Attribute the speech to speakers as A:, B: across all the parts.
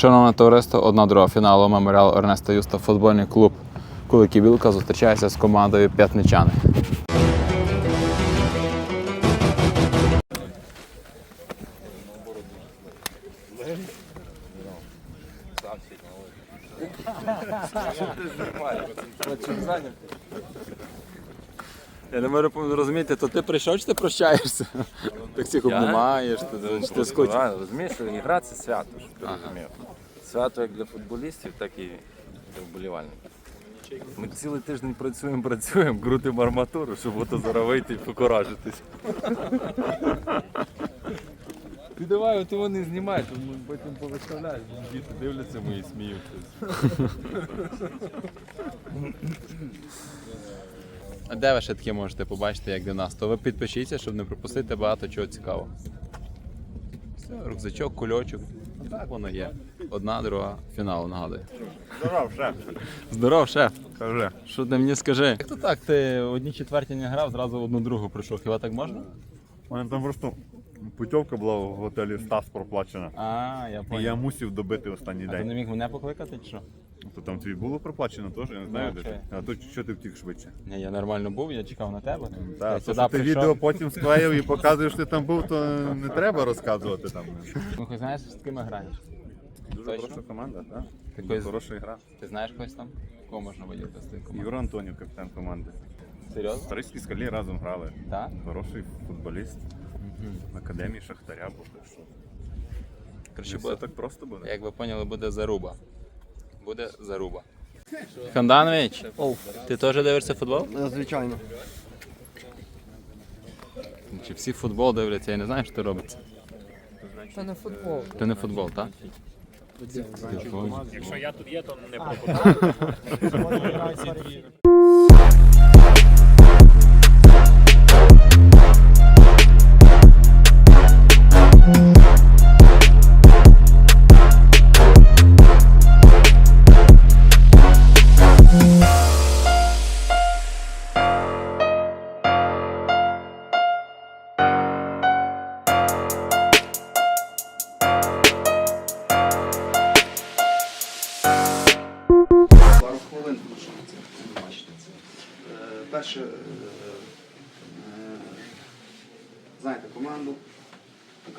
A: Шановне товариство, одна друга фіналу меморіал Ернеста Юста футбольний клуб Кулики Білка зустрічається з командою П'ятничани. Не можу розуміти, то ти прийшов чи ти прощаєшся? Так всіх обнімаєш, ти, чи ти скотч.
B: Правильно, розумієш, що гра це свято, щоб ти розумів. Свято як для футболістів, так і для вболівальників. Ми цілий тиждень працюємо, працюємо, крутимо арматуру, щоб ото зараз вийти і покоражитись. Ти давай, от вони знімай, то ми потім повиставляють, діти дивляться мої сміються.
A: А де ви ще таке можете побачити, як для нас? То ви підпишіться, щоб не пропустити багато чого цікавого. Все, рюкзачок, кульочок. Так воно є. Одна, друга, фінал нагадую.
C: Здоров, шеф.
A: Здоров, шеф.
C: Кажи.
A: Що ти мені скажи? Як то так? Ти одні четверті не грав, зразу в одну другу прийшов. Хіба так можна?
C: У мене там просто путівка була в готелі Стас проплачена.
A: А, я
C: І
A: понял.
C: я мусив добити останній
A: А ти не
C: день.
A: міг мене покликати чи що?
C: То там твій було проплачено теж, я не знаю, де ти. А то що ти втік швидше?
A: Ні, я нормально був, я чекав на тебе. я
C: Так, то,
A: сюди
C: що ти
A: прийшов.
C: відео потім склеїв і показуєш, що ти там був, то не треба розказувати там.
A: Ну, хоч знаєш, з ким граєш?
C: Дуже
A: Точно?
C: хороша команда, так?
A: Такої-
C: Хороша гра.
A: Ти знаєш когось там? Кого можна виділити з тих команд?
C: Юра Антонів, капітан команди.
A: Серйозно?
C: Старицькі скалі разом грали.
A: Так?
C: Хороший футболіст. В академії Шахтаря так що
A: Короче,
C: Не
A: буде
C: так просто буде.
A: Як ви поняли, буде заруба. Буде заруба. Ханданович, ти теж дивишся футбол?
D: Звичайно.
A: Чи всі футбол дивляться, я не знаю, що ти робиться.
D: Це не футбол.
A: Ти не футбол, так?
E: Якщо я тут є, то не пропоную.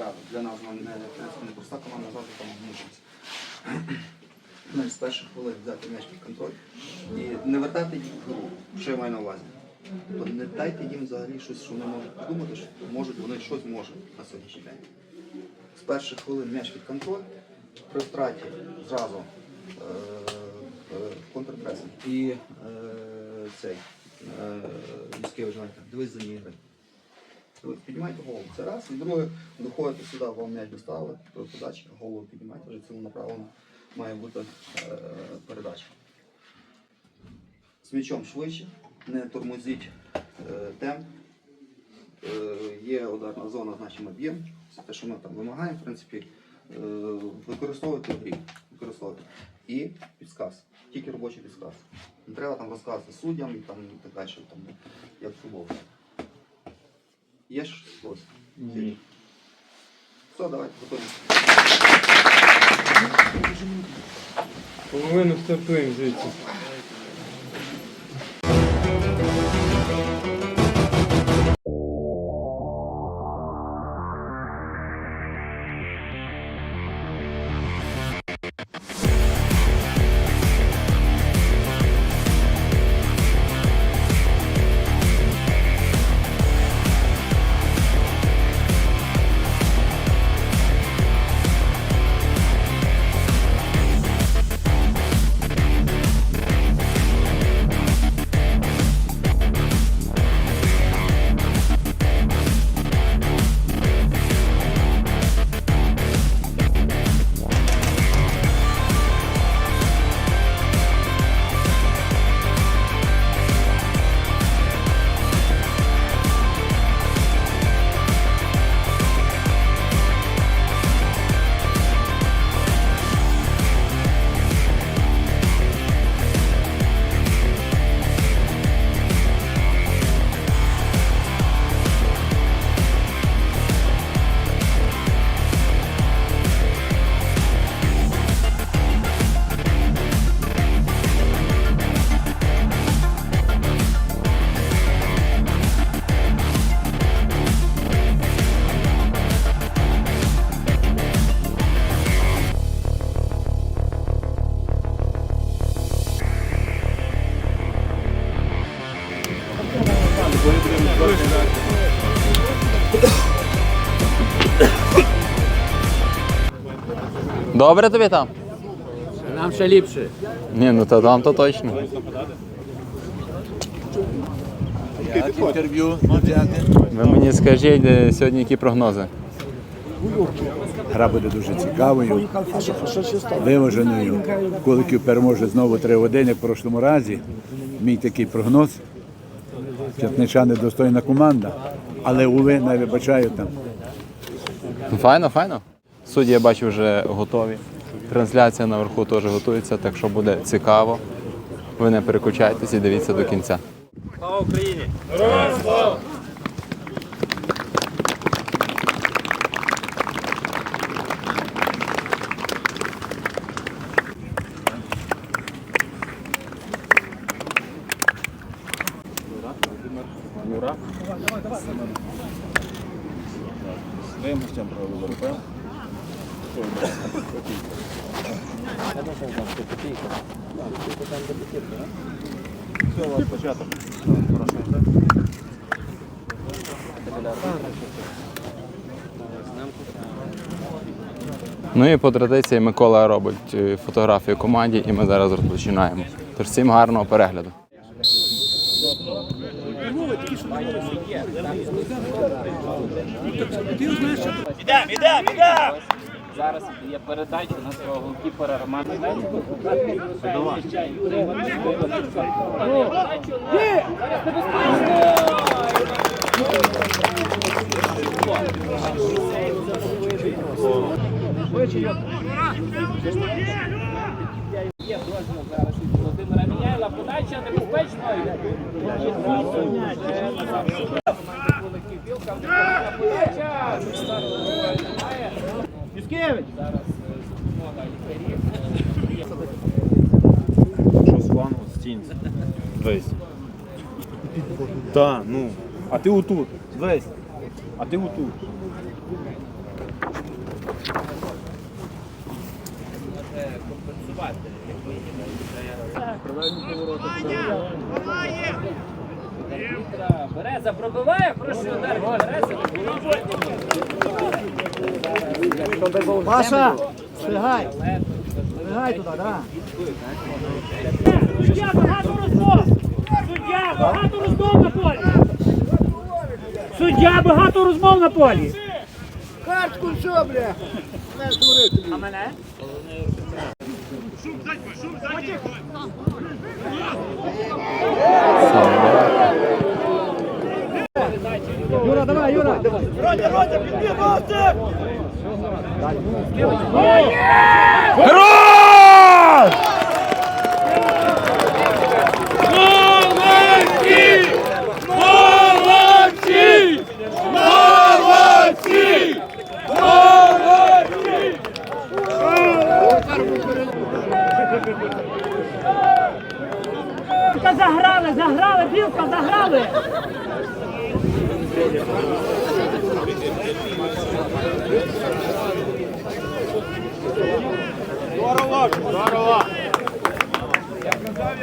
F: така для нас вона не, не проста команда, завжди. Значить, з перших хвилин взяти м'яч під контроль і не вертати їх в гру, що я маю на увазі. Тобто не дайте їм взагалі щось, що вони можуть подумати, що можуть, вони щось можуть на сьогоднішній день. З перших хвилин м'яч під контроль, при втраті зразу е, е, контрпресинг. І е, цей е, виживання. Дивись за ній гри. Ви Піднімайте голову. Це раз. І друге, доходите сюди, вам м'яч доставили, при подачі, голову піднімайте, вже цілонаправлено має бути е, передача. З м'ячом швидше, не тормозіть е, темп. Е, є ударна зона, значить ми б'ємо. Це те, що ми там вимагаємо, в принципі, е, використовувати в грі. Використовувати. І підсказ. Тільки робочий підсказ. Не треба там розказувати суддям і так далі, як футбол. Є ж щось? Ні. Все, давайте, готові.
G: Половину стартуємо звідси.
A: Добре тобі там?
E: Нам ще ліпше.
A: Ні, ну то там то точно.
G: Інтерв'ю.
A: Ви мені скажіть де сьогодні які прогнози.
G: Гра буде дуже цікавою, виваженою. Коликів переможе знову 3-1, як в прошлому разі. Мій такий прогноз. П'ятнича недостойна команда, але уви не вибачають там.
A: Ну, Файно, файно. Судді, я бачу, вже готові. Трансляція наверху теж готується, так що буде цікаво. Ви не переключайтесь і дивіться до кінця.
E: Слава Україні!
A: Ну і по традиції Микола робить е, фотографію команді, і ми зараз розпочинаємо. Тож всім гарного перегляду.
E: Зараз є передача на свого голкіпера Романа. Є дозвіл зараз від Володимира Міняйла. Подача лікарів.
C: Що з флангу стінь? Та, ну. А ти отут. Весь. А ти отут.
E: Береза пробиває, прошу удар від Берези.
H: Паша, встигай. Встигай туди, да.
I: Суддя багато розмов! Суддя багато розмов на полі! Суддя багато розмов на полі!
H: Картку все, бля.
I: А мене?
H: Юра, давай, Юра.
I: Білка заграли, заграли, білка, заграли!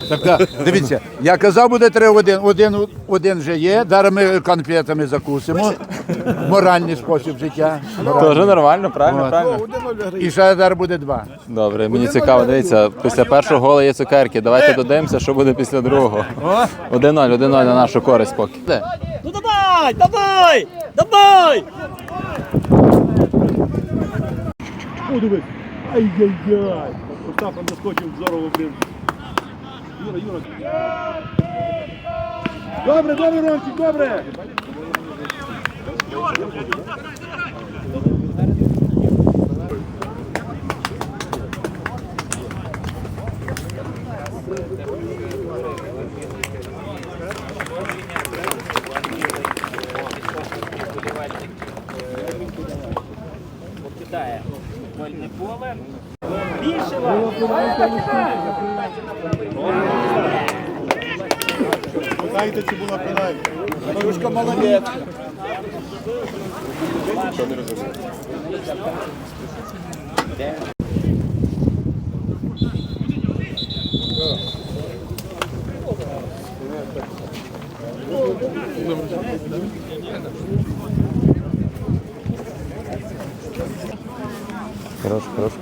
G: Так, так, дивіться, я казав, буде 3-1. Один, один вже є. Зараз ми конфетами закусимо. Моральний спосіб життя.
A: Теж нормально, правильно,
G: От.
A: правильно.
G: І ще зараз буде два.
A: Добре, мені цікаво, дивіться, після першого гола є цукерки. Давайте додивимося, що буде після другого. 1-0, 1-0 на нашу користь поки.
I: Ну давай, давай, давай!
C: О, дивись. Ай-яй-яй. Остапом заскочив здорово, блін. Юра, Юра. Добре, добре, Ромчик, добре.
E: Покидає футбольне поле.
C: Питайте, чи була пенальті. Андрюшка молодець.
A: Хорош, хорош.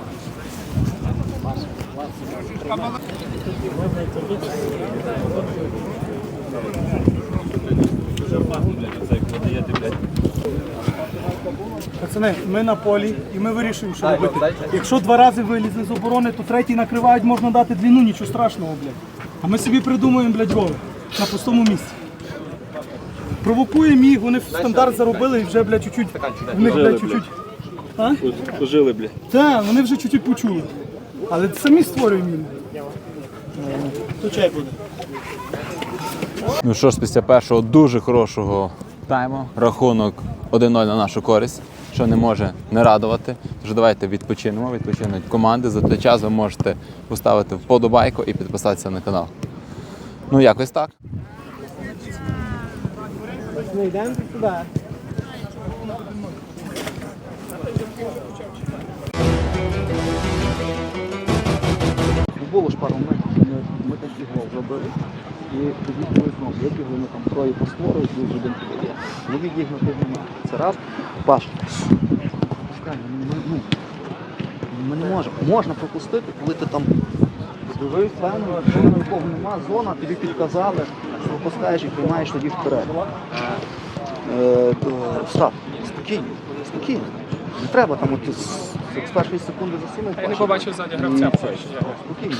I: Пацани, ми на полі і ми вирішуємо, що робити. Якщо два рази вилізли з оборони, то третій накривають, можна дати длину, нічого страшного, блядь. А ми собі придумуємо, блядь, роли на пустому місці. Провокуємо їх, вони стандарт заробили і вже, блядь, чуть-чуть. В них, блядь, чуть-чуть. А?
C: Пожили, блядь.
I: Так, вони вже чуть-чуть почули. Але самі створюємо їм. То чай буде.
A: Ну що ж, після першого дуже хорошого тайму, рахунок 1-0 на нашу користь, що не може не радувати. Тож давайте відпочинемо, відпочинуть команди. За той час ви можете поставити вподобайку і підписатися на канал. Ну, якось так.
I: Ми йдемо туди.
F: Було ж пару моментів, ми, ми такий гол зробили. І тоді коли знову вибігли, ми там троє по створу, і плюс один подає. Ловік їх на тиждень. Це раз. Паш. Ми, ну, ми не можемо. Можна пропустити, коли ти там дивився, певно, що нікого нема, зона, тобі підказали, що пропускаєш і приймаєш тоді вперед. Е, то, Остап, спокійно, спокійно. Не треба там от з, з першої секунди засунув. Я не побачив ззаді гравця. Спокійно.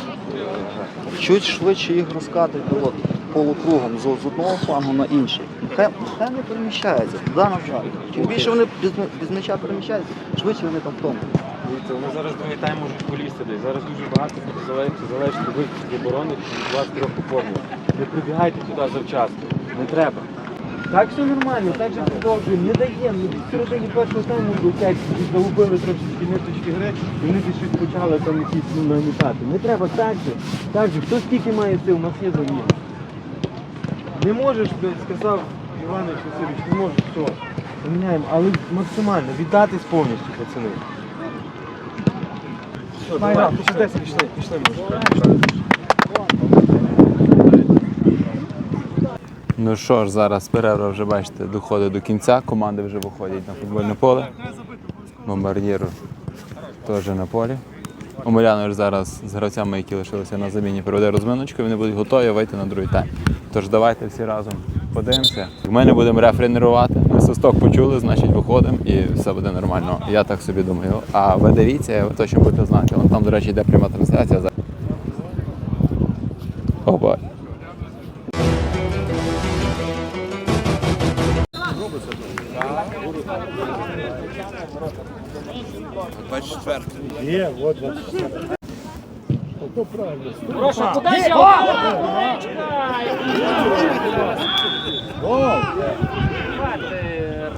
F: Чуть швидше їх розкатують от, полукругом з, з одного флангу на інший. Нехай не переміщаються, туди назад. Чим більше вони без, без м'яча переміщаються, швидше вони там втомлюють.
J: Дивіться, вони зараз другий тайм можуть полізти десь. Зараз дуже багато залежить, залежить від з оборони, від вас трьох поповнює. Не прибігайте туди завчасно. Не треба. Так все нормально, так же продовжуємо. Не даємо. Ну, в середині першого тайму летять, загубили трошечки ниточки гри, і вони десь почали там якісь ну, нагнітати. Не треба так же. Так же. Хто скільки має сил, у нас є заміна. Не можеш, сказав Іванович Васильович, не можеш, все. Поміняємо, але максимально віддатись повністю, пацани. Все, давай, пішли, пішли, пішли, може.
A: Ну що ж, зараз перерва вже бачите, доходить до кінця. Команди вже виходять на футбольне поле. Бомбардір теж на полі. Омелянович зараз з гравцями, які лишилися на заміні, проведе розминочку, вони будуть готові вийти на другий тайм. Тож давайте всі разом подивимося. Ми не будемо рефренерувати. Ми свисток почули, значить виходимо і все буде нормально. Я так собі думаю. А ви дивіться, ви точно будете знати. Вон там, до речі, йде пряма трансляція. Опа.
E: Прошу, подайся!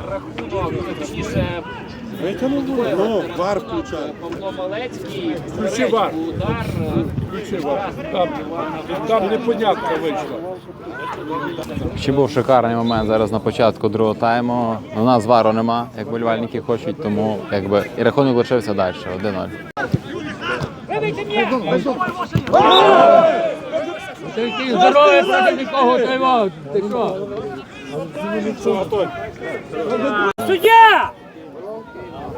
E: Рахунок, точніше,
C: Ну, вар включай.
E: Павло Малецький, включи удар.
I: Там, там непонятно вийшло.
A: Ще був шикарний момент зараз на початку другого тайму. У нас вару нема, як болівальники хочуть, тому якби і рахунок лишився далі 1-0.
E: Здоров'я, нікого тримав. Ти що?
I: Суддя!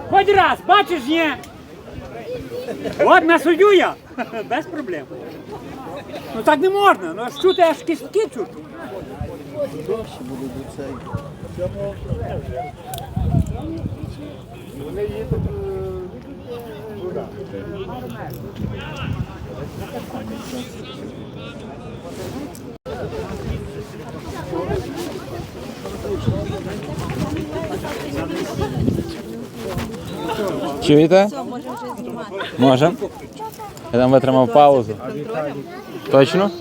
I: Хоч раз, бачиш, ні? От на суддю я. Без проблем. Ну так не можна, ну аж чути аж кістки чути.
A: Чуєте? Можемо? Я там витримав паузу. Точно?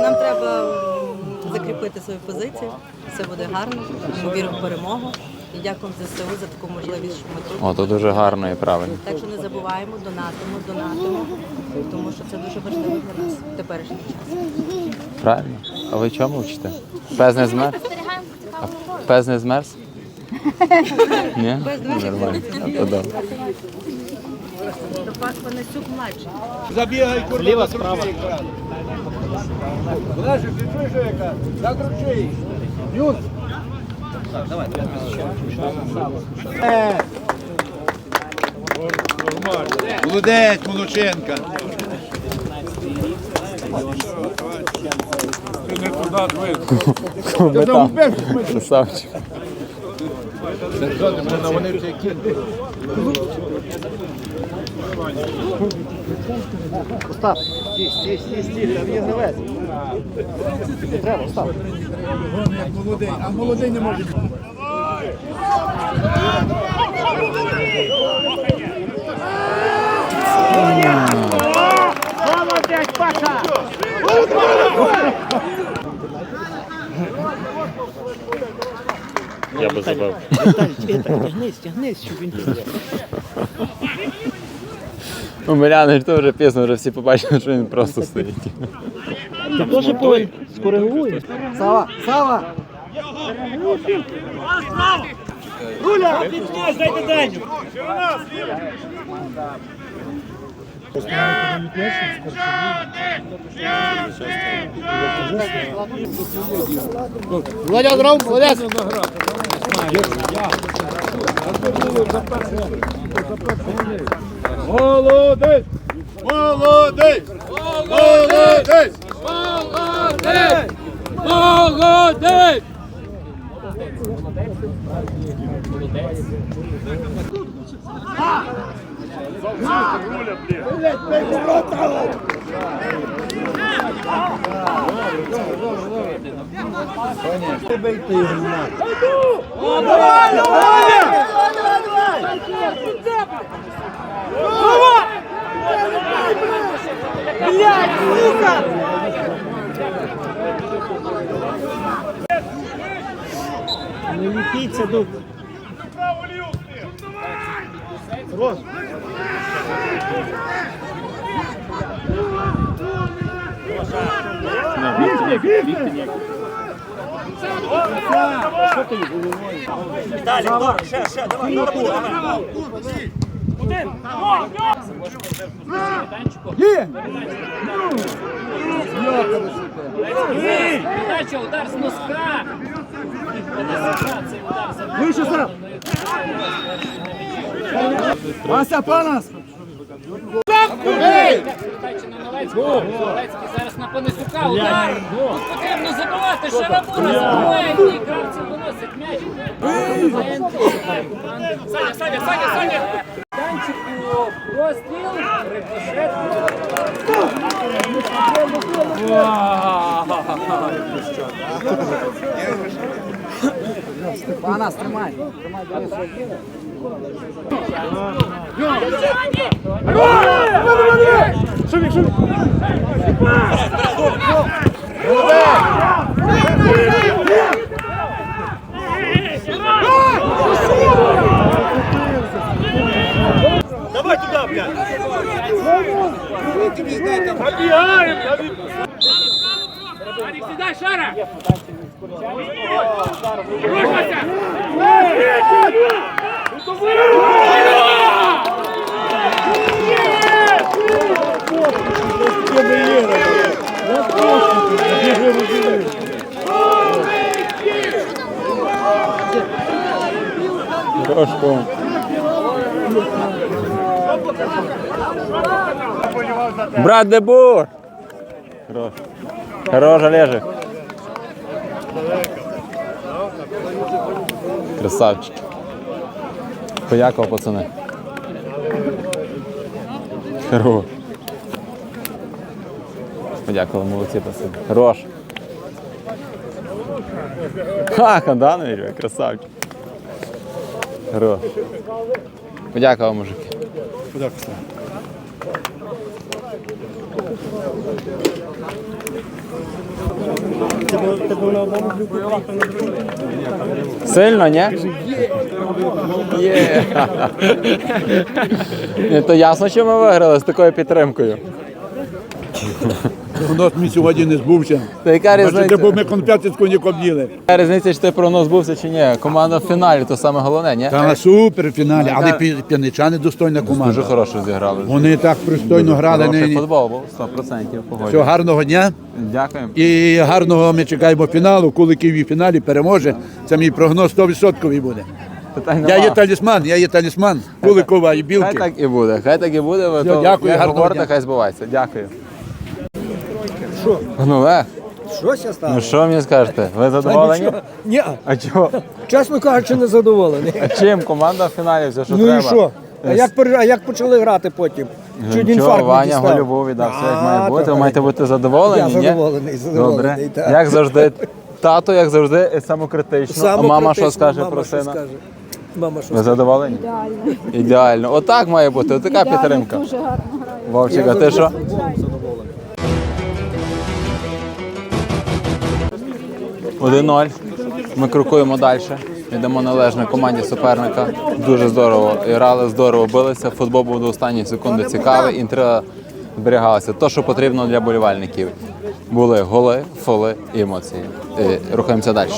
D: Нам треба закріпити свою позицію. Все буде гарно. Ми віримо в перемогу. І дякуємо ЗСУ за таку можливість, що ми тут.
A: О, то дуже гарно і правильно.
D: Так що не забуваємо, донатимо, донатимо, тому що це дуже важливо для нас в теперішній час.
A: Правильно. А ви чому вчите? Пес не змерз? А Пес не змерз? Ні? Нормально. А то добре.
D: То пак Панасюк младший.
H: Забігай, курва. Ліва справа. Подальше, ти чуєш, яка? Закручи. Юн. Так, давай, давай.
G: Молодець, Молоченка.
A: Метал. Красавчик.
H: Остап, стій, стій, стій, стій, там є гравець. Не треба, Остап.
G: Молодий, а молодий не може.
I: Молодець, Паша!
J: Я би забив.
H: Тягнись, тягнись, щоб він
A: Омеляни ж теж пісно, вже всі побачили, що він просто стоїть.
H: Ти теж повинен скоригує. Сава, Сава! Володя, здоров, молодець!
C: Молодець! Молодець! Молодець!
I: Молодець!
H: Не ліпіться, дуб.
E: Передача, удар з носка. Цей удар за
H: Вище, Сав! Вася, панас!
E: передача на Новецького. Зараз на Понесука удар. Тут потрібно забивати. Шарабура забиває. Ні, гравці виносять м'яч. Саня, Саня, Саня, Саня. Танчику простріл. Рикошет.
H: Панас, тримай!
E: Арік, сідай, Шара.
A: Трошку. Брат Дебур! Хорош. Хорош, Олежик. Красавчик. Подякував, пацани. Хорош. Подякував, молодці, пацани. Хорош. Ха, Ханданович, ви красавчик. Хорош. Подякував, мужики. Сильно, ні? Є. То ясно, що ми виграли з такою підтримкою.
G: Прогноз мій сьогодні не збувся.
A: Та яка
G: Бачите,
A: різниця?
G: бо ми конфети з коньяком їли.
A: Яка різниця, чи ти прогноз бувся чи ні? Команда в фіналі, то саме головне, ні?
G: Та на суперфіналі, але пі- п'яничани достойна
A: Дуже
G: команда.
A: хорошо зіграли.
G: Вони так пристойно грали.
A: Хороший футбол був, 100%
G: Всього гарного дня.
A: Дякуємо.
G: І гарного ми чекаємо фіналу. Коли Київ в фіналі переможе, це мій прогноз 100% буде.
A: питань
G: Я є талісман, я є талісман Куликова і
A: Хай так і буде, хай так і буде. Ви
G: Все,
A: то,
G: дякую,
A: як
G: гарного
A: говорите,
G: дня.
A: хай збувається. Дякую. Що? Ну, Олег,
H: Що ще стало?
A: ну що мені скажете? Ви задоволені?
H: Ні,
A: А чого?
H: чесно кажучи, не задоволений.
A: А чим? Команда в фіналі все, що
H: Ну
A: треба.
H: і що? А як, а як почали грати потім? Чуть
A: Нічого,
H: інфаркт не
A: Ваня
H: дістав.
A: віддав, все як має бути. Ви маєте бути задоволені,
H: Я задоволений, задоволений,
A: Добре.
H: так.
A: Як завжди, тато, як завжди, самокритично. а мама що скаже
H: мама
A: про сина?
H: Мама що
A: Ви задоволені? Ідеально. Ідеально. Отак має бути, отака підтримка.
K: Дуже гарно грає.
A: Вовчик, а ти що? Один ноль. Ми крокуємо далі. Йдемо належно команді суперника. Дуже здорово грали, здорово билися. Футбол був до останньої секунди цікавий. Інтрига зберігалася. То, що потрібно для болівальників. Були голи, фоли і емоції. Рухаємося далі.